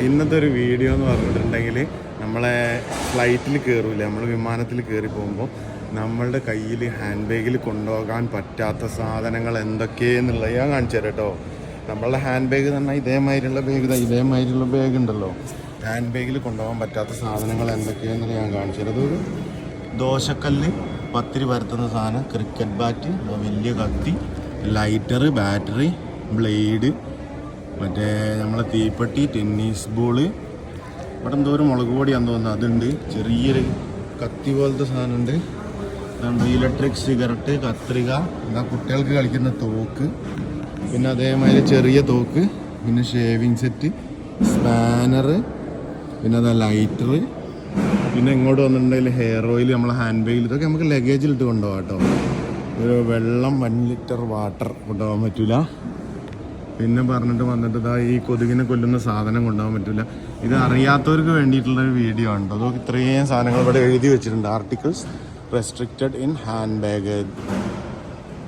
ഇന്നത്തെ ഒരു വീഡിയോ എന്ന് പറഞ്ഞിട്ടുണ്ടെങ്കിൽ നമ്മളെ ഫ്ലൈറ്റിൽ കയറൂല നമ്മൾ വിമാനത്തിൽ കയറി പോകുമ്പോൾ നമ്മളുടെ കയ്യിൽ ഹാൻഡ് ബാഗിൽ കൊണ്ടുപോകാൻ പറ്റാത്ത സാധനങ്ങൾ എന്തൊക്കെയെന്നുള്ളത് ഞാൻ കാണിച്ചു തരാം കേട്ടോ. നമ്മളുടെ ഹാൻഡ് ബാഗ് തന്നെ ഇതേമാതിരിയുള്ള ബാഗ് ഇതേമാതിരിയുള്ള ബാഗ് ഉണ്ടല്ലോ. ഹാൻഡ് ബാഗിൽ കൊണ്ടുപോകാൻ പറ്റാത്ത സാധനങ്ങൾ എന്തൊക്കെയെന്നുള്ള ഞാൻ കാണിച്ചു തരാം. അതൊരു ദോശക്കല്ല് പത്തിരി പരത്തുന്ന സാധനം ക്രിക്കറ്റ് ബാറ്റ് വലിയ കത്തി ലൈറ്റർ ബാറ്ററി ബ്ലേഡ് മറ്റേ നമ്മളെ തീപ്പെട്ടി ടെന്നീസ് ബോൾ ഇവിടെ എന്തോ ഒരു മുളക് പൊടിയാന്ന് തോന്നുന്നു. അതുണ്ട്. ചെറിയൊരു കത്തി പോലത്തെ സാധനമുണ്ട്. ഇതുണ്ട് ഇലക്ട്രിക് സിഗരറ്റ് കത്രിക. എന്താ കുട്ടികൾക്ക് കളിക്കുന്ന തോക്ക്. പിന്നെ അതേമാതിരി ചെറിയ തോക്ക്. പിന്നെ ഷേവിങ് സെറ്റ് സ്പാനർ പിന്നെ അതാ ലൈറ്റർ പിന്നെ ഇങ്ങോട്ട് വന്നിട്ടുണ്ടെങ്കിൽ ഹെയർ ഓയിൽ നമ്മളെ ഹാൻഡ് ബാഗിൽ ഇതൊക്കെ നമുക്ക് ലഗേജിൽ ഇട്ട് കൊണ്ടുപോകാം കേട്ടോ. ഒരു വെള്ളം വൺ ലിറ്റർ വാട്ടർ കൊണ്ടുപോകാൻ പറ്റൂല. പിന്നെ പറഞ്ഞിട്ട് വന്നിട്ട് ഇതാ ഈ കൊതുകിനെ കൊല്ലുന്ന സാധനം കൊണ്ടുപോകാൻ പറ്റില്ല ഇത് അറിയാത്തവർക്ക് വേണ്ടിയിട്ടുള്ള ഒരു വീഡിയോ ആണ് അതോ ഇത്രയും സാധനങ്ങൾ ഇവിടെ എഴുതി വെച്ചിട്ടുണ്ട്. Articles restricted in hand baggage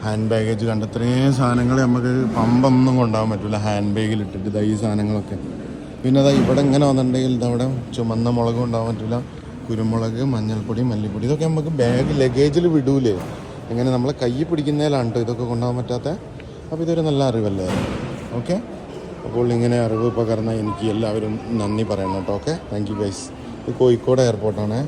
hand baggage കണ്ട ഇത്രയും സാധനങ്ങൾ നമുക്ക് പമ്പൊന്നും കൊണ്ടുപോകാൻ പറ്റില്ല ഹാൻഡ് ബാഗിൽ ഇട്ടിട്ട് ഇതാ ഈ സാധനങ്ങളൊക്കെ. പിന്നെ അതാ ഇവിടെ ഇങ്ങനെ വന്നിട്ടുണ്ടെങ്കിൽ ഇതവിടെ ചുമന്ന മുളക് കൊണ്ടുപോകാൻ പറ്റില്ല കുരുമുളക് മഞ്ഞൾപ്പൊടി മല്ലിപ്പൊടി ഇതൊക്കെ നമുക്ക് ബാഗ് ലഗേജിൽ വിടൂലേ. ഇങ്ങനെ നമ്മളെ കൈ പിടിക്കുന്നതിലാണ് കേട്ടോ ഇതൊക്കെ കൊണ്ടുപോകാൻ പറ്റാത്ത. അപ്പോൾ ഇതൊരു നല്ല അറിവല്ലേ? ഓക്കെ? അപ്പോൾ ഇങ്ങനെ അറിവ് പകർന്ന എനിക്ക് എല്ലാവരും നന്ദി പറയണം കേട്ടോ. ഓക്കെ? താങ്ക് യു ഗൈസ് ഇത് കോഴിക്കോട് എയർപോർട്ടാണ്